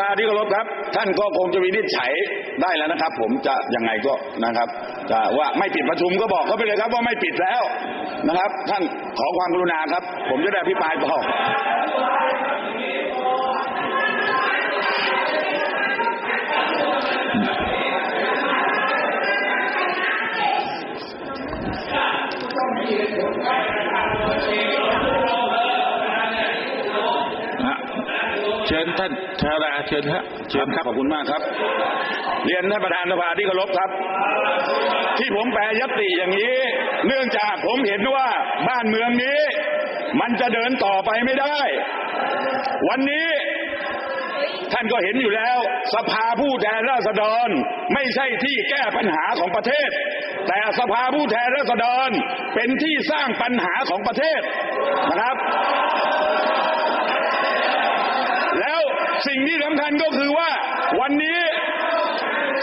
มาที่เคารพครับ ท่านก็คงจะวินิจฉัยได้แล้วนะครับ ผมจะยังไงก็นะครับจะว่าไม่ปิดประชุมก็บอกเขาไปเลยครับว่าไม่ปิดแล้วนะครับ ท่านขอความกรุณาครับ ผมจะได้พิปรายต่อ เชิญท่านชาดาเชิญฮะเชิญครับขอบคุณมากครับ เรียนท่านประธานสภาที่เคารพครับ ที่ผมแปรยตติอย่างนี้ เนื่องจากผมเห็นว่าบ้านเมืองนี้ มันจะเดินต่อไปไม่ได้ วันนี้ท่านก็เห็นอยู่แล้ว สภาผู้แทนราษฎร ไม่ใช่ที่แก้ปัญหาของประเทศ แต่สภาผู้แทนราษฎรเป็นที่สร้างปัญหาของประเทศนะครับ งที่สำคัญก็คือว่าวันนี้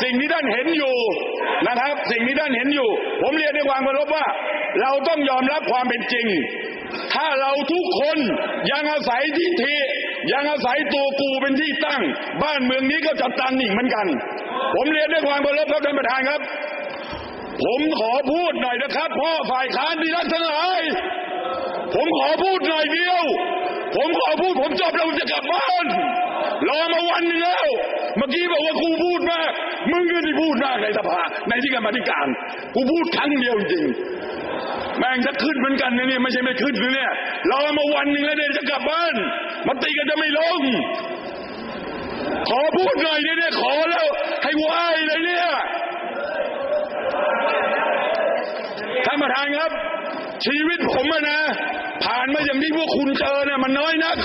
สิ่งที่ท่านเห็นอยู่นะครับ สิ่งที่ท่านเห็นอยู่ ผมเรียนด้วยความเคารพว่า เราต้องยอมรับความเป็นจริง ถ้าเราทุกคนยังอาศัยทิฏฐิยังอาศัยตัวกูเป็นที่ตั้ง บ้านเมืองนี้ก็จะตันอีกเหมือนกัน ผมเรียนด้วยความเคารพครับท่านประธานครับ ผมขอพูดหน่อยนะครับพ่อฝ่ายค้านที่รักทั้งหลายผมขอพูดหน่อยเดียว ผมขอพูดผมจบแล้วผมจะกลับบ้าน รอมาวันนึงแล้ว เมื่อกี้บอกว่ากูพูดมาก มึงก็ที่พูดมากในสภา ในที่กรรมธิการ กูพูดครั้งเดียวจริงแม่งจะขึ้นเหมือนกันนะเนี่ยไม่ใช่ไม่ขึ้นนะเนี่ยรอมาวันหนึ่งแล้วเดี๋ยวจะกลับบ้านมติก็จะไม่ลง ขอพูดหน่อยเนี่ยขอแล้ว ให้ไหวเลยเนี่ยท่านประธานครับ ชีวิตผมอะนะ ผ่านมาอย่างที่พวกคุณเจอเนี่ยมันน้อยนัก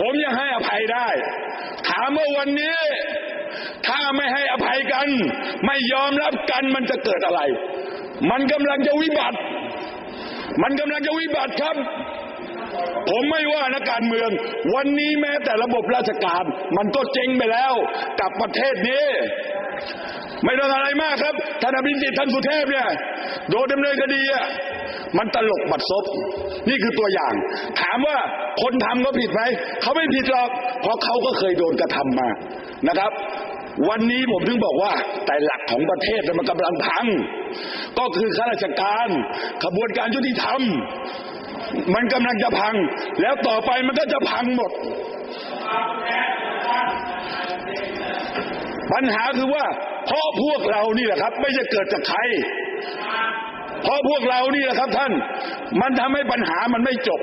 ผมยังให้อภัยได้ ถามว่าวันนี้ ถ้าไม่ให้อภัยกัน ไม่ยอมรับกันมันจะเกิดอะไร มันกำลังจะวิบัติ มันกำลังจะวิบัติครับ ผมไม่ว่านะการเมือง วันนี้แม้แต่ระบบราชการ มันก็เจ๊งไปแล้ว กับประเทศนี้ไม่ต้องอะไรมากครับท่านอภิสิทธิ์ท่านสุเทพเนี่ยโดนดำเนินคดีอะ มันตลกบัดซบ นี่คือตัวอย่าง ถามว่าคนทำก็ผิดไหม เขาไม่ผิดหรอก เพราะเขาก็เคยโดนกระทำมานะครับวันนี้ผมถึงบอกว่า แต่หลักของประเทศมันกำลังพัง ก็คือข้าราชการขบวนการยุติธรรม มันกำลังจะพัง แล้วต่อไปมันก็จะพังหมด ปัญหาคือว่าเพราะพวกเรานี่แหละครับ ไม่ใช่เกิดจากใคร เพราะพวกเรานี่แหละครับท่าน มันทำให้ปัญหามันไม่จบ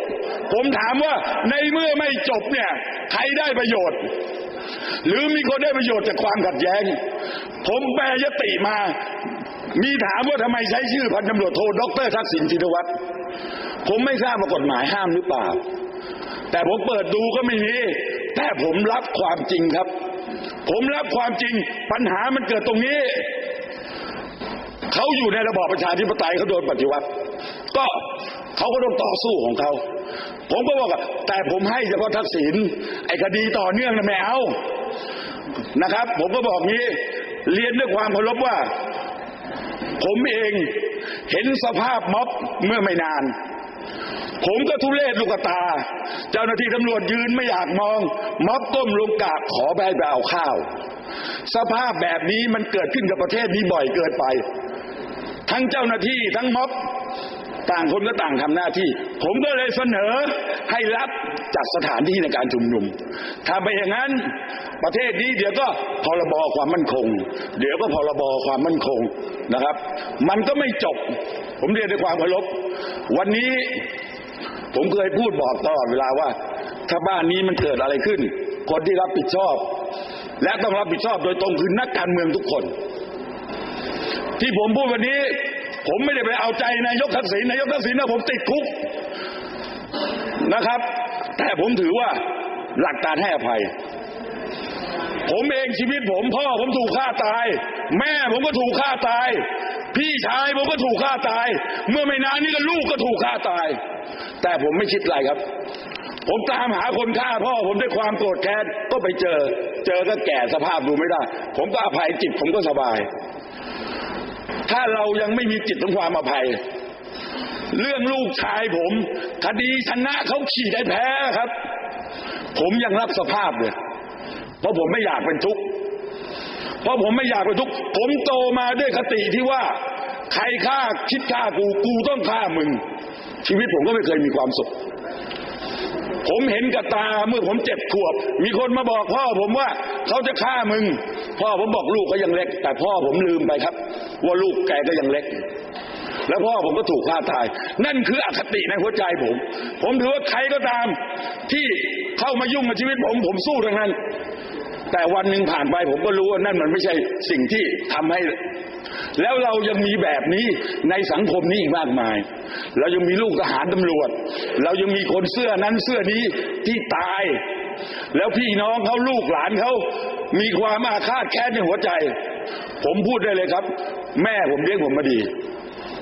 ผมถามว่าในเมื่อไม่จบเนี่ย ใครได้ประโยชน์ หรือมีคนได้ประโยชน์จากความขัดแย้ง ผมแปลยติมา มีถามว่าทำไมใช้ชื่อพันตำรวจโทดรทักษิณชินวัตรผมไม่ทราบว่ากฎหมายห้ามหรือเปล่า แต่ผมเปิดดูก็ไม่มี แต่ผมรับความจริงครับ ผมรับความจริง ปัญหามันเกิดตรงนี้ เขาอยู่ในระบอบประชาธิปไตยเขาโดนปฏิวัติ ก็เขาก็ต้องต่อสู้ของเขา ผมก็บอกว่าแต่ผมให้เฉพาะทักษิณไอ้คดีต่อเนื่องนะไม่เอานะครับ ผมก็บอกงี้ เรียนด้วยความเคารพว่า ผมเองเห็นสภาพม็อบเมื่อไม่นาน ผมก็ทุเรศลูกตา เจ้าหน้าที่ตำรวจยืนไม่อยากมอง ม็อบก้มลงกาบขอใบไปเอาข้าว สภาพแบบนี้มันเกิดขึ้นกับประเทศนี้บ่อยเกินไป ทั้งเจ้าหน้าที่ทั้งม็อบต่างคนก็ต่างทำหน้าที่ ผมก็เลยเสนอให้รับจัดสถานที่ในการชุมนุม ถ้าไปอย่างนั้นประเทศนี้เดี๋ยวก็พรบความมั่นคง เดี๋ยวก็พรบความมั่นคงนะครับ มันก็ไม่จบ ผมเรียนด้วยความเคารพวันนี้ผมเคยพูดบอกตลอดเวลาว่า ถ้าบ้านนี้มันเกิดอะไรขึ้น คนที่รับผิดชอบ และต้องรับผิดชอบโดยตรงคือนักการเมืองทุกคน ที่ผมพูดวันนี้ ผมไม่ได้ไปเอาใจนายกทักษิณนายกทักษิณนะผมติดคุกนะครับ แต่ผมถือว่าหลักการให้อภัย ผมเองชีวิตผมพ่อผมถูกฆ่าตาย แม่ผมก็ถูกฆ่าตาย พี่ชายผมก็ถูกฆ่าตาย เมื่อไม่นานนี้ก็ลูกก็ถูกฆ่าตาย แต่ผมไม่คิดอะไรครับผมตามหาคนฆ่าพ่อผมด้วยความโกรธแค้นก็ไปเจอ เจอก็แก่สภาพดูไม่ได้ ผมก็อภัยจิตผมก็สบาย ถ้าเรายังไม่มีจิตของความอภัย เรื่องลูกชายผม คดีชนะเขาขี่ได้แพ้ครับ ผมยังรับสภาพเลย เพราะผมไม่อยากเป็นทุกข์เพราะผมไม่อยากเป็นทุกข์ผมโตมาด้วยคติที่ว่า ใครฆ่าคิดฆ่ากูกูต้องฆ่ามึง ชีวิตผมก็ไม่เคยมีความสุข ผมเห็นกับตาเมื่อผมเจ็ดขวบ มีคนมาบอกพ่อผมว่าเขาจะฆ่ามึง พ่อผมบอกลูกก็ยังเล็ก แต่พ่อผมลืมไปครับ ว่าลูกแกก็ยังเล็ก แล้วพ่อผมก็ถูกฆ่าตาย นั่นคืออคติในหัวใจผม ผมถือว่าใครก็ตาม ที่เข้ามายุ่งกับชีวิตผมผมสู้ทั้งนั้น แต่วันหนึ่งผ่านไปผมก็รู้ว่านั่นมันไม่ใช่สิ่งที่ทำให้ แล้วเรายังมีแบบนี้ในสังคมนี้อีกมากมาย เรายังมีลูกทหารตำรวจ เรายังมีคนเสื้อนั้นเสื้อนี้ที่ตาย แล้วพี่น้องเขาลูกหลานเขามีความอาฆาตแค้นในหัวใจ ผมพูดได้เลยครับ แม่ผมเลี้ยงผมมาดี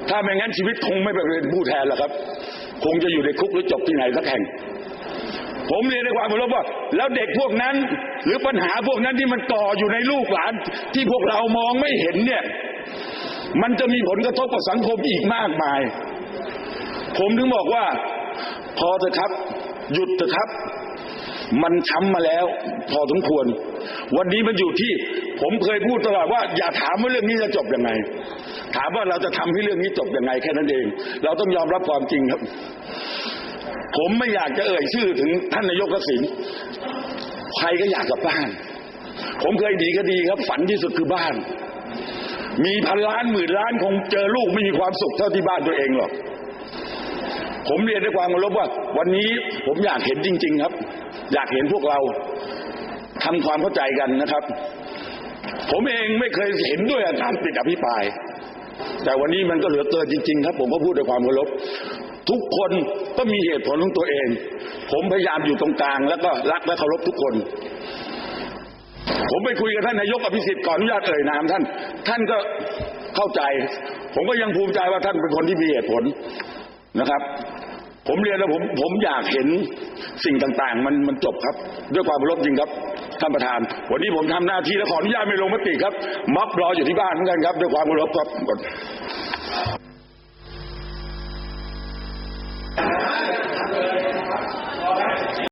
ถ้าไม่งั้นชีวิตคงไม่ไปเป็นผู้แทนหรอกครับ คงจะอยู่ในคุกหรือจบที่ไหนสักแห่งผมเรียนในความเคารพว่า แล้วเด็กพวกนั้น หรือปัญหาพวกนั้นที่มันต่ออยู่ในลูกหลาน ที่พวกเรามองไม่เห็นเนี่ย มันจะมีผลกระทบกับสังคมอีกมากมาย ผมถึงบอกว่า พอเถอะครับ หยุดเถอะครับ มันช้ำมาแล้ว พอสมควร วันนี้มันอยู่ที่ ผมเคยพูดตลอดว่า อย่าถามว่าเรื่องนี้จะจบยังไง ถามว่าเราจะทำให้เรื่องนี้จบยังไงแค่นั้นเอง เราต้องยอมรับความจริงครับ ผมไม่อยากจะเอ่ยชื่อถึงท่านนายกทักษิณใครก็อยากกลับบ้าน ผมเคยดีก็ดีครับ ฝันที่สุดคือบ้าน มีพันล้านหมื่นล้านคงเจอลูกไม่มีความสุขเท่าที่บ้านตัวเองหรอกผมเรียนด้วยความเคารพว่า วันนี้ผมอยากเห็นจริง ๆ ครับ อยากเห็นพวกเราทำความเข้าใจกันนะครับ ผมเองไม่เคยเห็นด้วยอาการปิดอภิปราย แต่วันนี้มันก็เหลือเกินจริง ๆ ครับ ผมก็พูดด้วยความเคารพทุกคนก็มีเหตุผลของตัวเอง ผมพยายามอยู่ตรงกลาง แล้วก็รักและเคารพทุกคน ผมไปคุยกับท่านนายกอภิสิทธิ์ก่อนอนุญาตเอ่ยนามท่าน ท่านก็เข้าใจ ผมก็ยังภูมิใจว่าท่านเป็นคนที่มีเหตุผลนะครับ ผมเรียนแล้วผมผมอยากเห็นสิ่งต่างๆ มันมันจบครับ ด้วยความเคารพจริงครับท่านประธาน วันนี้ผมทำหน้าที่และขออนุญาตไม่ลงมติครับม็อบรออยู่ที่บ้านเหมือนกันครับ ด้วยความเคารพครับ